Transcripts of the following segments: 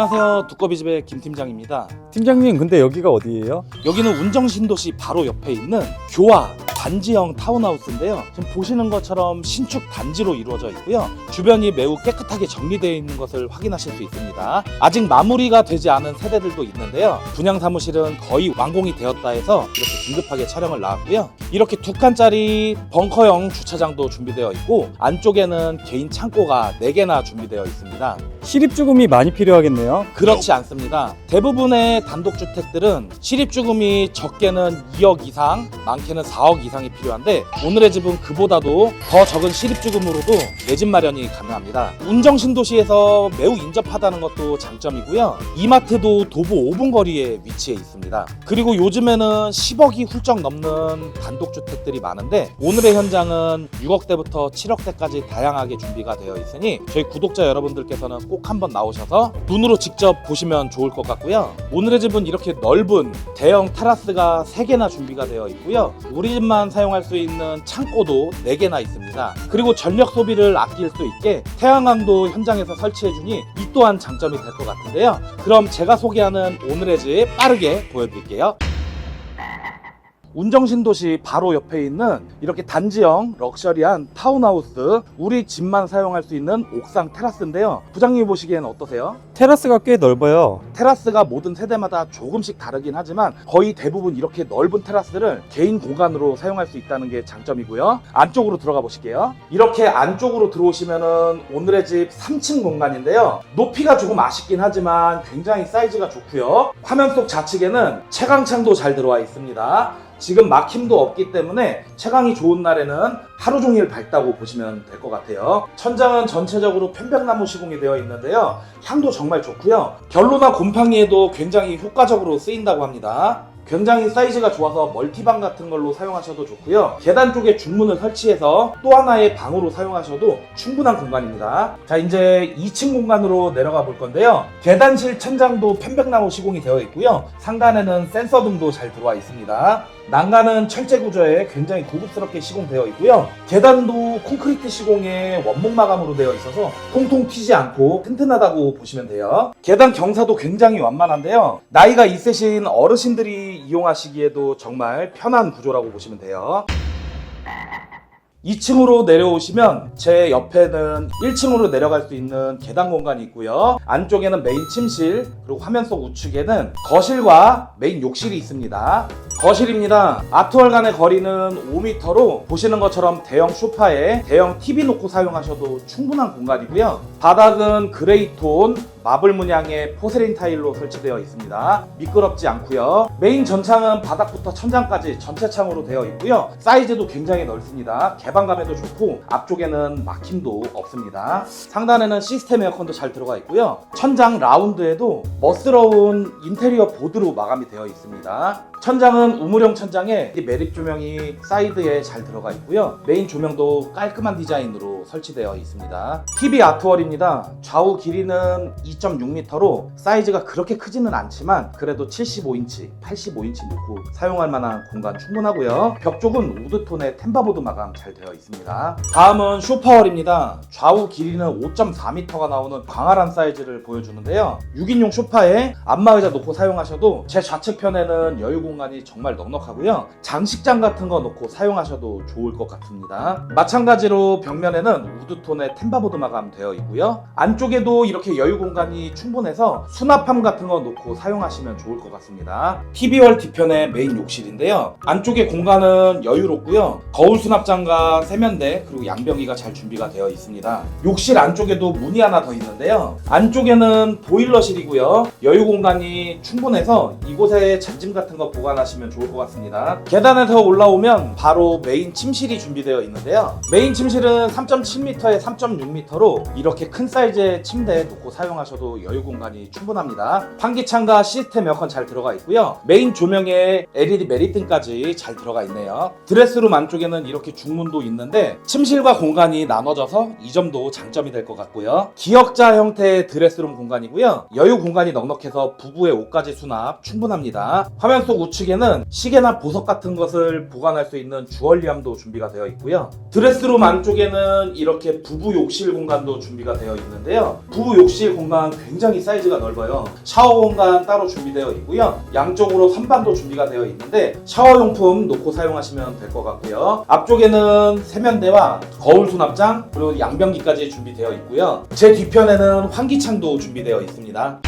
안녕하세요. 두꺼비집의 김 팀장입니다. 팀장님 근데 여기가 어디예요? 여기는 운정신도시 바로 옆에 있는 교화 단지형 타운하우스인데요. 지금 보시는 것처럼 신축 단지로 이루어져 있고요. 주변이 매우 깨끗하게 정리되어 있는 것을 확인하실 수 있습니다. 아직 마무리가 되지 않은 세대들도 있는데요. 분양 사무실은 거의 완공이 되었다 해서 이렇게 긴급하게 촬영을 나왔고요. 이렇게 두 칸짜리 벙커형 주차장도 준비되어 있고 안쪽에는 개인 창고가 4개나 준비되어 있습니다. 시립주금이 많이 필요하겠네요. 그렇지 않습니다. 대부분의 단독주택들은 실입주금이 적게는 2억 이상, 많게는 4억 이상이 필요한데 오늘의 집은 그보다도 더 적은 실입주금으로도 내 집 마련이 가능합니다. 운정신도시에서 매우 인접하다는 것도 장점이고요. 이마트도 도보 5분 거리에 위치해 있습니다. 그리고 요즘에는 10억이 훌쩍 넘는 단독주택들이 많은데 오늘의 현장은 6억대부터 7억대까지 다양하게 준비가 되어 있으니 저희 구독자 여러분들께서는 꼭 한번 나오셔서 눈으로 직접 보시면 좋을 것 같고요. 오늘의 집은 이렇게 넓은 대형 테라스가 3개나 준비가 되어 있고요. 우리 집만 사용할 수 있는 창고도 4개나 있습니다. 그리고 전력 소비를 아낄 수 있게 태양광도 현장에서 설치해 주니 이 또한 장점이 될 것 같은데요. 그럼 제가 소개하는 오늘의 집 빠르게 보여드릴게요. 운정신도시 바로 옆에 있는 이렇게 단지형 럭셔리한 타운하우스 우리 집만 사용할 수 있는 옥상 테라스인데요. 부장님이 보시기엔 어떠세요? 테라스가 꽤 넓어요. 테라스가 모든 세대마다 조금씩 다르긴 하지만 거의 대부분 이렇게 넓은 테라스를 개인 공간으로 사용할 수 있다는 게 장점이고요. 안쪽으로 들어가 보실게요. 이렇게 안쪽으로 들어오시면은 오늘의 집 3층 공간인데요. 높이가 조금 아쉽긴 하지만 굉장히 사이즈가 좋고요. 화면 속 좌측에는 채광창도 잘 들어와 있습니다 지금 막힘도 없기 때문에 채광이 좋은 날에는 하루 종일 밝다고 보시면 될 것 같아요. 천장은 전체적으로 편백나무 시공이 되어 있는데요. 향도 정말 좋고요. 결로나 곰팡이에도 굉장히 효과적으로 쓰인다고 합니다. 굉장히 사이즈가 좋아서 멀티방 같은 걸로 사용하셔도 좋고요. 계단 쪽에 중문을 설치해서 또 하나의 방으로 사용하셔도 충분한 공간입니다. 자, 이제 2층 공간으로 내려가 볼 건데요. 계단실 천장도 편백나무 시공이 되어 있고요. 상단에는 센서 등도 잘 들어와 있습니다. 난간은 철제 구조에 굉장히 고급스럽게 시공되어 있고요. 계단도 콘크리트 시공에 원목 마감으로 되어 있어서 통통 튀지 않고 튼튼하다고 보시면 돼요. 계단 경사도 굉장히 완만한데요. 나이가 있으신 어르신들이 이용하시기에도 정말 편한 구조라고 보시면 돼요. 2층으로 내려오시면 제 옆에는 1층으로 내려갈 수 있는 계단 공간이 있고요. 안쪽에는 메인 침실, 그리고 화면 속 우측에는 거실과 메인 욕실이 있습니다. 거실입니다. 아트월 간의 거리는 5m로 보시는 것처럼 대형 소파에 대형 TV 놓고 사용하셔도 충분한 공간이고요. 바닥은 그레이 톤, 마블 문양의 포세린 타일로 설치되어 있습니다. 미끄럽지 않고요. 메인 전창은 바닥부터 천장까지 전체 창으로 되어 있고요. 사이즈도 굉장히 넓습니다. 개방감에도 좋고 앞쪽에는 막힘도 없습니다. 상단에는 시스템 에어컨도 잘 들어가 있고요. 천장 라운드에도 멋스러운 인테리어 보드로 마감이 되어 있습니다. 천장은 우물형 천장에 이 매립 조명이 사이드에 잘 들어가 있고요. 메인 조명도 깔끔한 디자인으로 설치되어 있습니다. TV 아트월입니다. 좌우 길이는 2.6m로 사이즈가 그렇게 크지는 않지만 그래도 75인치, 85인치 놓고 사용할 만한 공간 충분하고요. 벽 쪽은 우드톤의 템바보드 마감 잘 되어 있습니다. 다음은 쇼파월입니다. 좌우 길이는 5.4m가 나오는 광활한 사이즈를 보여주는데요. 6인용 쇼파에 안마의자 놓고 사용하셔도 제 좌측편에는 여유 공 간이 정말 넉넉하고요. 장식장 같은 거 놓고 사용하셔도 좋을 것 같습니다. 마찬가지로 벽면에는 우드톤의 템바보드 마감 되어 있고요. 안쪽에도 이렇게 여유 공간이 충분해서 수납함 같은 거 놓고 사용하시면 좋을 것 같습니다. TV월 뒤편의 메인 욕실인데요. 안쪽에 공간은 여유롭고요. 거울 수납장과 세면대 그리고 양변기가 잘 준비가 되어 있습니다. 욕실 안쪽에도 문이 하나 더 있는데요. 안쪽에는 보일러실이고요. 여유 공간이 충분해서 이곳에 잔짐 같은 거 보관하시면 좋을 것 같습니다. 계단에서 올라오면 바로 메인 침실이 준비되어 있는데요. 메인 침실은 3.7m에 3.6m로 이렇게 큰 사이즈의 침대에 놓고 사용하셔도 여유 공간이 충분합니다. 환기창과 시스템 에어컨 잘 들어가 있고요. 메인 조명에 LED 메리팅까지 잘 들어가 있네요. 드레스룸 안쪽에는 이렇게 중문도 있는데 침실과 공간이 나눠져서 이 점도 장점이 될 것 같고요. 기역자 형태의 드레스룸 공간이고요. 여유 공간이 넉넉해서 부부의 옷가지 수납 충분합니다. 화면 속 우측에는 시계나 보석 같은 것을 보관할 수 있는 주얼리함도 준비가 되어 있고요. 드레스룸 안쪽에는 이렇게 부부 욕실 공간도 준비가 되어 있는데요. 부부 욕실 공간 굉장히 사이즈가 넓어요. 샤워 공간 따로 준비되어 있고요. 양쪽으로 선반도 준비가 되어 있는데 샤워 용품 놓고 사용하시면 될 것 같고요. 앞쪽에는 세면대와 거울 수납장 그리고 양변기까지 준비되어 있고요. 제 뒤편에는 환기창도 준비되어 있습니다.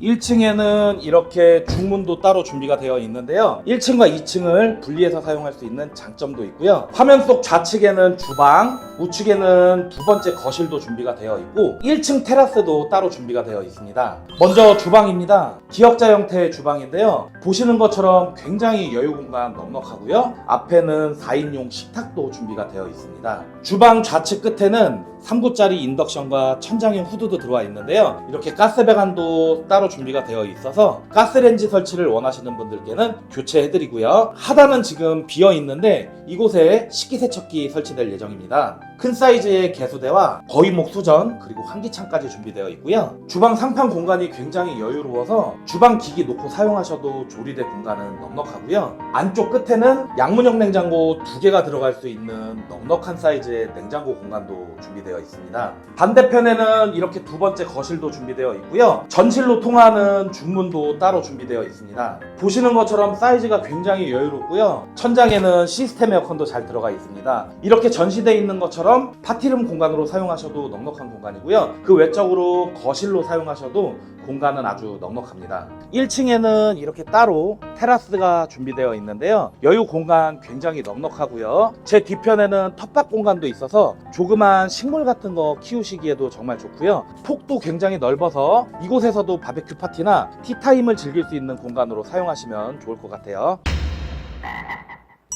1층에는 이렇게 중문도 따로 준비가 되어 있는데요. 1층과 2층을 분리해서 사용할 수 있는 장점도 있고요. 화면 속 좌측에는 주방, 우측에는 두 번째 거실도 준비가 되어 있고 1층 테라스도 따로 준비가 되어 있습니다. 먼저 주방입니다. 기역자 형태의 주방인데요. 보시는 것처럼 굉장히 여유 공간 넉넉하고요. 앞에는 4인용 식탁도 준비가 되어 있습니다. 주방 좌측 끝에는 3구짜리 인덕션과 천장형 후드도 들어와 있는데요. 이렇게 가스 배관도 따로 준비가 되어 있어서 가스렌지 설치를 원하시는 분들께는 교체해드리고요. 하단은 지금 비어 있는데 이곳에 식기세척기 설치될 예정입니다. 큰 사이즈의 개수대와 거위목 수전 그리고 환기창까지 준비되어 있고요. 주방 상판 공간이 굉장히 여유로워서 주방 기기 놓고 사용하셔도 조리대 공간은 넉넉하고요. 안쪽 끝에는 양문형 냉장고 두 개가 들어갈 수 있는 넉넉한 사이즈의 냉장고 공간도 준비되어 있습니다. 반대편에는 이렇게 두 번째 거실도 준비되어 있고요. 전실로 통하는 중문도 따로 준비되어 있습니다. 보시는 것처럼 사이즈가 굉장히 여유롭고요. 천장에는 시스템 에어컨도 잘 들어가 있습니다. 이렇게 전시되어 있는 것처럼 파티룸 공간으로 사용하셔도 넉넉한 공간이고요. 그 외적으로 거실로 사용하셔도 공간은 아주 넉넉합니다. 1층에는 이렇게 따로 테라스가 준비되어 있는데요. 여유 공간 굉장히 넉넉하고요. 제 뒤편에는 텃밭 공간도 있어서 조그만 식물 같은 거 키우시기에도 정말 좋고요. 폭도 굉장히 넓어서 이곳에서도 바베큐 파티나 티타임을 즐길 수 있는 공간으로 사용하시면 좋을 것 같아요.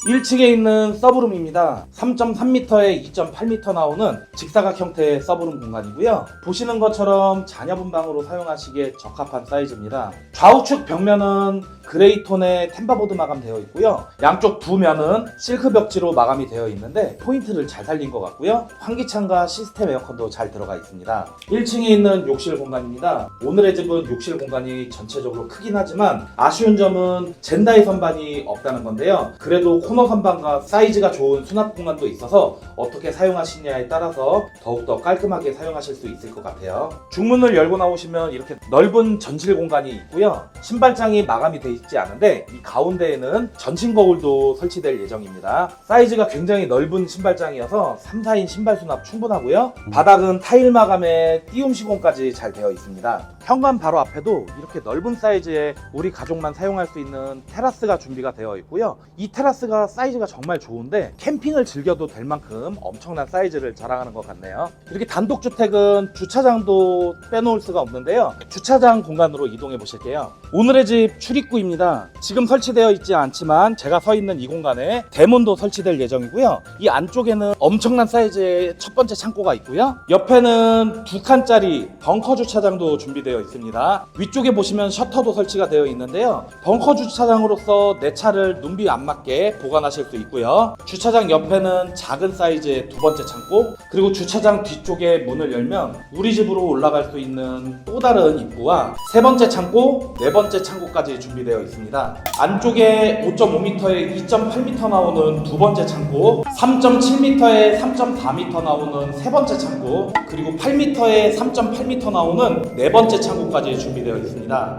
1층에 있는 서브룸입니다. 3.3m에 2.8m 나오는 직사각 형태의 서브룸 공간이고요. 보시는 것처럼 자녀분 방으로 사용하시기에 적합한 사이즈입니다. 좌우측 벽면은 그레이 톤의 템바보드 마감되어 있고요. 양쪽 두 면은 실크 벽지로 마감이 되어 있는데 포인트를 잘 살린 것 같고요. 환기창과 시스템 에어컨도 잘 들어가 있습니다. 1층에 있는 욕실 공간입니다. 오늘의 집은 욕실 공간이 전체적으로 크긴 하지만 아쉬운 점은 젠다이 선반이 없다는 건데요. 그래도 코너 선반과 사이즈가 좋은 수납 공간도 있어서 어떻게 사용하시냐에 따라서 더욱더 깔끔하게 사용하실 수 있을 것 같아요. 중문을 열고 나오시면 이렇게 넓은 전실 공간이 있고요. 신발장이 마감이 돼 있지 않은데 이 가운데에는 전신 거울도 설치될 예정입니다. 사이즈가 굉장히 넓은 신발장이어서 3, 4인 신발 수납 충분하고요. 바닥은 타일 마감에 띄움 시공까지 잘 되어 있습니다. 현관 바로 앞에도 이렇게 넓은 사이즈의 우리 가족만 사용할 수 있는 테라스가 준비가 되어 있고요. 이 테라스가 사이즈가 정말 좋은데 캠핑을 즐겨도 될 만큼 엄청난 사이즈를 자랑하는 것 같네요. 이렇게 단독주택은 주차장도 빼놓을 수가 없는데요. 주차장 공간으로 이동해 보실게요. 오늘의 집 출입구입니다. 지금 설치되어 있지 않지만 제가 서 있는 이 공간에 대문도 설치될 예정이고요. 이 안쪽에는 엄청난 사이즈의 첫 번째 창고가 있고요. 옆에는 두 칸짜리 벙커 주차장도 준비되어 있습니다. 위쪽에 보시면 셔터도 설치가 되어 있는데요. 벙커 주차장으로서 내 차를 눈비 안 맞게 보관하실 수 있고요. 주차장 옆에는 작은 사이즈의 두 번째 창고, 그리고 주차장 뒤쪽에 문을 열면 우리 집으로 올라갈 수 있는 또 다른 입구와 세 번째 창고, 네 번째 창고까지 준비되어 있습니다. 안쪽에 5.5m에 2.8m 나오는 두 번째 창고, 3.7m에 3.4m 나오는 세 번째 창고, 그리고 8m에 3.8m 나오는 네 번째 창고까지 준비되어 있습니다.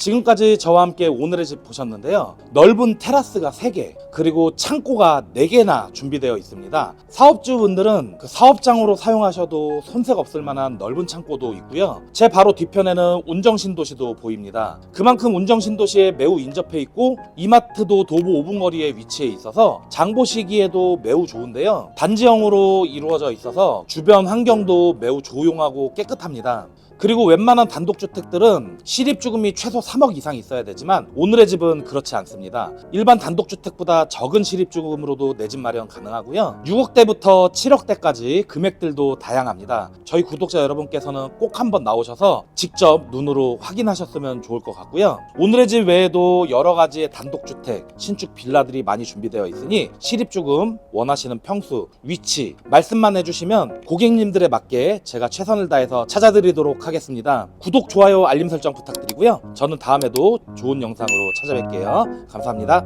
지금까지 저와 함께 오늘의 집 보셨는데요. 넓은 테라스가 3개, 그리고 창고가 4개나 준비되어 있습니다. 사업주분들은 그 사업장으로 사용하셔도 손색 없을 만한 넓은 창고도 있고요. 제 바로 뒤편에는 운정신도시도 보입니다. 그만큼 운정신도시에 매우 인접해 있고 이마트도 도보 5분 거리에 위치해 있어서 장 보 시기에도 매우 좋은데요. 단지형으로 이루어져 있어서 주변 환경도 매우 조용하고 깨끗합니다. 그리고 웬만한 단독주택들은 실입주금이 최소 3억 이상 있어야 되지만 오늘의 집은 그렇지 않습니다. 일반 단독주택보다 적은 실입주금으로도 내 집 마련 가능하고요. 6억대부터 7억대까지 금액들도 다양합니다. 저희 구독자 여러분께서는 꼭 한번 나오셔서 직접 눈으로 확인하셨으면 좋을 것 같고요. 오늘의 집 외에도 여러 가지의 단독주택, 신축 빌라들이 많이 준비되어 있으니 실입주금, 원하시는 평수, 위치 말씀만 해주시면 고객님들에 맞게 제가 최선을 다해서 찾아드리도록 하겠습니다. 하겠습니다. 구독, 좋아요, 알림 설정 부탁드리고요. 저는 다음에도 좋은 영상으로 찾아뵐게요. 감사합니다.